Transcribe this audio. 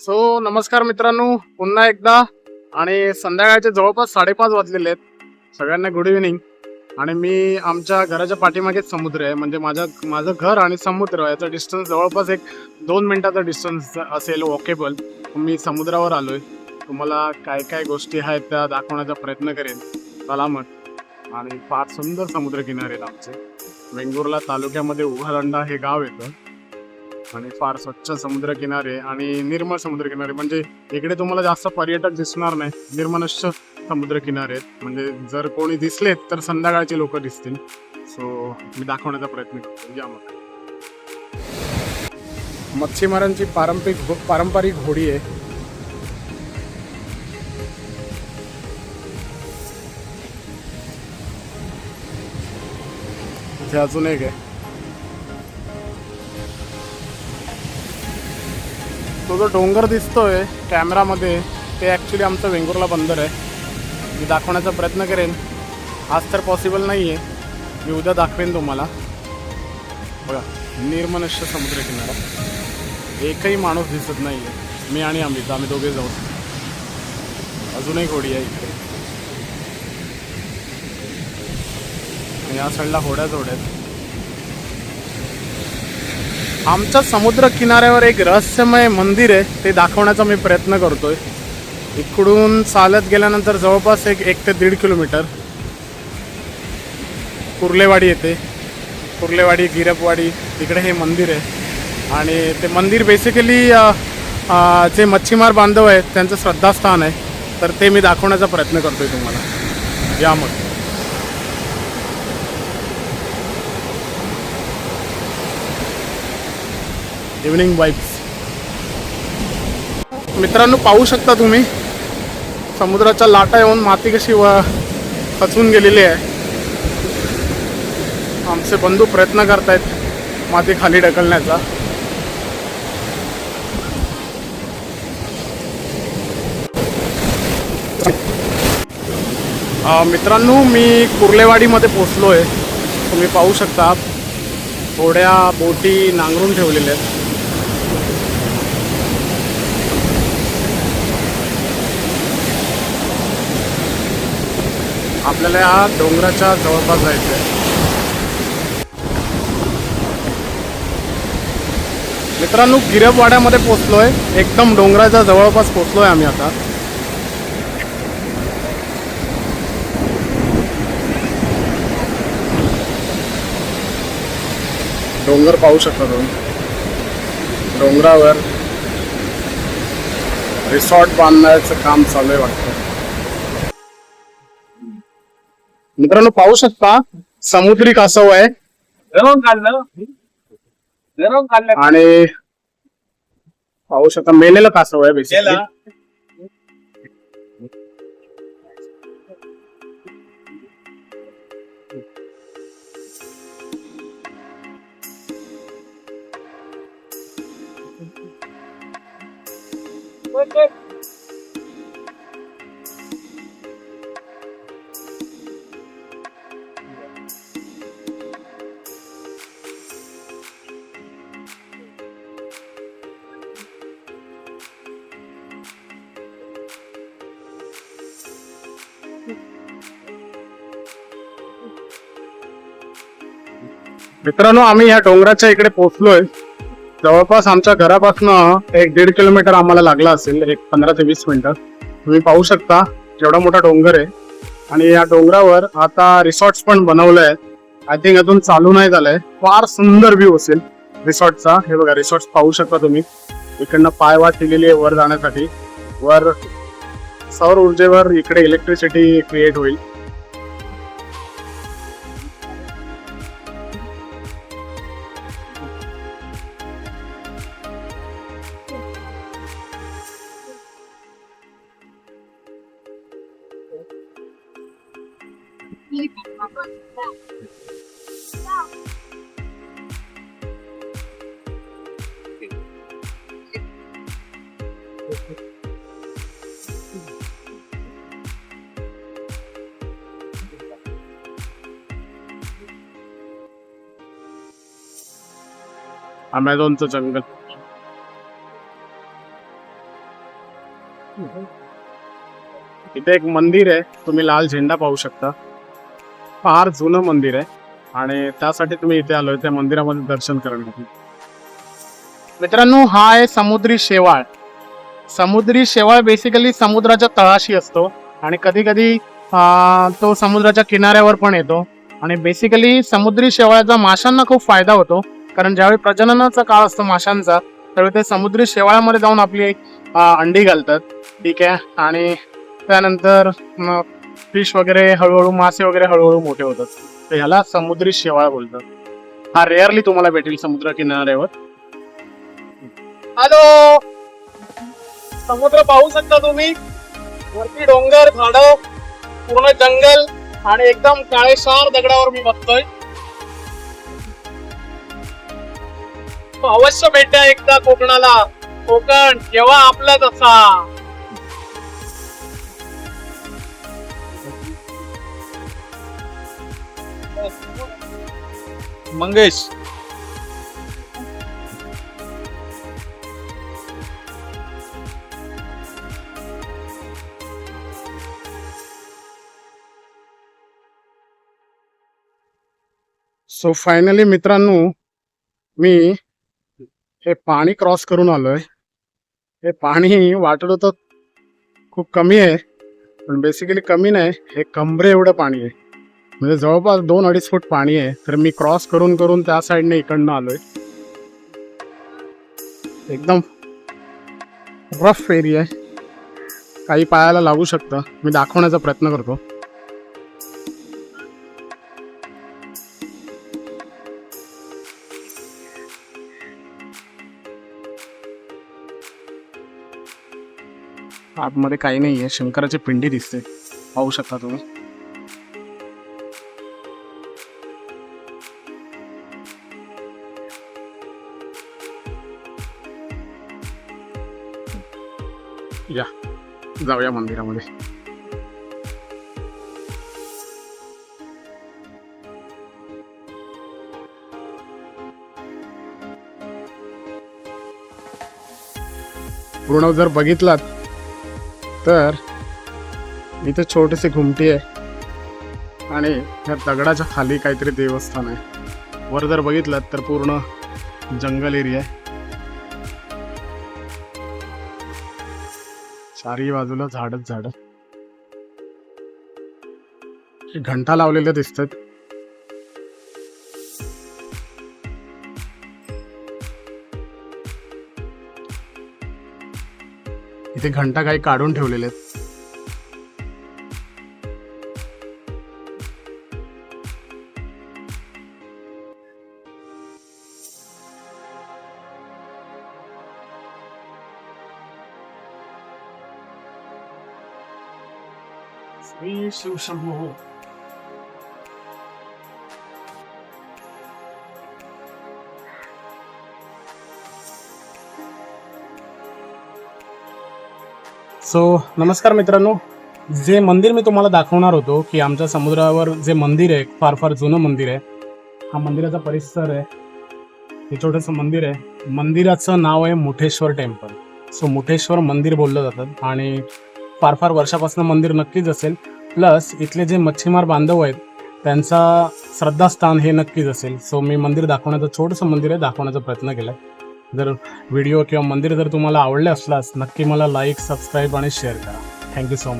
So नमस्कार मित्रांनो पुन्हा एकदा. आणि संध्याकाळचे जवळपास साडेपाच वाजलेले आहेत. सगळ्यांना गुड इव्हिनिंग आणि मी आमच्या घराच्या पाठीमागेच समुद्र आहे. म्हणजे माझ्या माझं घर आणि समुद्र याचा डिस्टन्स जवळपास एक दोन मिनटाचा डिस्टन्स असेल वॉकेबल मी समुद्रावर आलो आहे तुम्हाला काय काय गोष्टी आहेत त्या दाखवण्याचा प्रयत्न करेन. चला मग. आणि फार सुंदर समुद्रकिनारे आहेत आमचे. वेंगुर्ला तालुक्यामध्ये उभारंडा हे गाव येतं. आणि फार स्वच्छ समुद्रकिनारे आणि निर्मळ समुद्रकिनारे. म्हणजे इकडे तुम्हाला जास्त पर्यटक दिसणार नाही. निर्मनश्च समुद्रकिनारे आहेत. म्हणजे जर कोणी दिसलेत तर संध्याकाळचे लोक दिसतील. सो मी दाखवण्याचा प्रयत्न करतो. या मग. मच्छीमारांची पारंपरिक पारंपरिक होडी आहे. अजून एक आहे. तो जो डोंगर दिसतोय कॅमेरामध्ये ते ॲक्च्युली आमचं वेंगुर्ला बंदर आहे. मी दाखवण्याचा प्रयत्न करेन. आज तर पॉसिबल नाही आहे मी उद्या दाखवेन तुम्हाला. बघा निर्मनुष्य समुद्रकिनारा एकही माणूस दिसत नाही आहे मी आणि अमित आम्ही दोघे जाऊ अजूनही होडी आहे इकडे. आणि या साईडला होड्याच होड्या आहेत. आमच्या समुद्र किनाऱ्यावर एक रहस्यमय मंदिर आहे ते दाखवण्याचा मी प्रयत्न करतोय. इकडून चालत गेल्यानंतर जवळपास एक एक ते दीड किलोमीटर. कुर्लेवाडी येते. कुर्लेवाडी गिरपवाडी तिकडे हे मंदिर आहे. आणि ते मंदिर बेसिकली जे मच्छीमार बांधव आहेत त्यांचं श्रद्धास्थान आहे. तर ते मी दाखवण्याचा प्रयत्न करतोय तुम्हाला. या इव्हनिंग वाईब्स मित्रांनो पाहू शकता तुम्ही समुद्राच्या लाटा येऊन माती कशी व खचून गेलेली आहे. आमचे बंधू प्रयत्न करतायत माती खाली ढकलण्याचा. मित्रांनो मी कुर्लेवाडीमध्ये पोचलो आहे तुम्ही पाहू शकता थोड्या बोटी नांगरून ठेवलेल्या आहेत. आपल्याला या डोंगराच्या जवळपास जायचं आहे मित्रांनो गिरपवाड्यामध्ये पोचलोय एकदम डोंगराच्या जवळपास पोचलोय आम्ही आता. डोंगर पाहू शकता तुम्ही. डोंगरावर रिसॉर्ट बांधण्याचं काम चालू आहे वाटतं. मित्रांनो पाहू शकता समुद्री कासव आहे. आणि पाहू शकता मेलेलं कासव आहे बेसिकली केला मित्रांनो आम्ही ह्या डोंगराच्या इकडे पोहोचलोय. जवळपास आमच्या घरापासून एक दीड किलोमीटर आम्हाला लागला असेल एक पंधरा ते वीस मिनिटं. तुम्ही पाहू शकता जेवढा मोठा डोंगर आहे. आणि या डोंगरावर आता रिसॉर्ट्स पण बनवले आहेत आय थिंक अजून चालू नाही झालंय. फार सुंदर व्ह्यू असेल रिसॉर्टचा हे बघा रिसॉर्ट पाहू शकता तुम्ही. इकडनं पाय वाट केलेली आहे वर जाण्यासाठी. वर सौर ऊर्जेवर इकडे इलेक्ट्रिसिटी क्रिएट होईल. अमेझॉनचं जंगल। इथे एक मंदिर आहे तुम्ही लाल झेंडा पाहू शकता। फार जुनं मंदिर आहे. आणि त्यासाठी तुम्ही इथे आलोय त्या मंदिरामध्ये दर्शन करण्यासाठी. मित्रांनो हा आहे समुद्री शेवाळ. समुद्री शेवाळ बेसिकली समुद्राच्या तळाशी असतो. आणि कधी कधी तो समुद्राच्या किनाऱ्यावर पण येतो. आणि बेसिकली समुद्री शेवाळाचा माशांना खूप फायदा होतो. कारण ज्यावेळी प्रजननाचा काळ असतो माशांचा त्यावेळी ते समुद्री शेवाळामध्ये जाऊन आपली अंडी घालतात. ठीक आहे? आणि त्यानंतर फिश वगैरे हळूहळू मासे वगैरे हळूहळू मोठे होतात. तर ह्याला समुद्री शेवाळ बोलतात. हा रेअरली तुम्हाला भेटेल समुद्र किनाऱ्यावर. हॅलो! समुद्र पाहू शकता तुम्ही. वरती डोंगर झाड पूर्ण जंगल आणि एकदम काळेशार दगडावर मी बघतोय. अवश्य भेटा एकदा कोकणाला. कोकण केव्हा आपला असा. मंगेश. सो फायनली मित्रांनो मी हे पाणी क्रॉस करून आलोय. हे पाणी वाटत होतं खूप कमी आहे पण बेसिकली कमी नाही हे कमरे एवढं पाणी आहे. म्हणजे जवळपास दोन अडीच फूट पाणी आहे. तर मी क्रॉस करून करून त्या साईडने इकडनं आलोय. एकदम रफ एरिया आहे. काही पायाला लागू शकतं. मी दाखवण्याचा प्रयत्न करतो. आतमध्ये काही नाही आहे शंकराची पिंडी दिसते. पाहू शकता तुम्ही. जाऊया मंदिरामध्ये. पूर्ण जर बघितलात तर इथे छोटीशी घुमटी आहे आणि ह्या दगडाच्या खाली काहीतरी देवस्थान आहे. वर जर बघितलं तर पूर्ण जंगल एरिया आहे. चारही बाजूला झाडच झाड. घंटा लावलेल्या दिसतात. इथे घंटा काही काढून ठेवलेल्या आहेत. श्री शिवशंभो सो नमस्कार मित्रांनो. जे मंदिर मी तुम्हाला दाखवणार होतो की आमच्या समुद्रावर जे मंदिर आहे फार फार जुनं मंदिर आहे हा मंदिराचा परिसर आहे. हे छोटंसं मंदिर आहे. मंदिराचं नाव आहे मुठेश्वर टेम्पल. सो मुठेश्वर मंदिर बोललं जातं आणि फार फार वर्षापासून मंदिर नक्कीच असेल. प्लस इथले जे मच्छीमार बांधव आहेत त्यांचा श्रद्धास्थान हे नक्कीच असेल. सो मी मंदिर दाखवण्याचं छोटंसं मंदिर आहे दाखवण्याचा प्रयत्न केला जर व्हिडिओ किंवा मंदिर जर तुम्हाला आवडले असल्यास नक्की मला लाईक सबस्क्राईब आणि शेअर करा. Thank you so much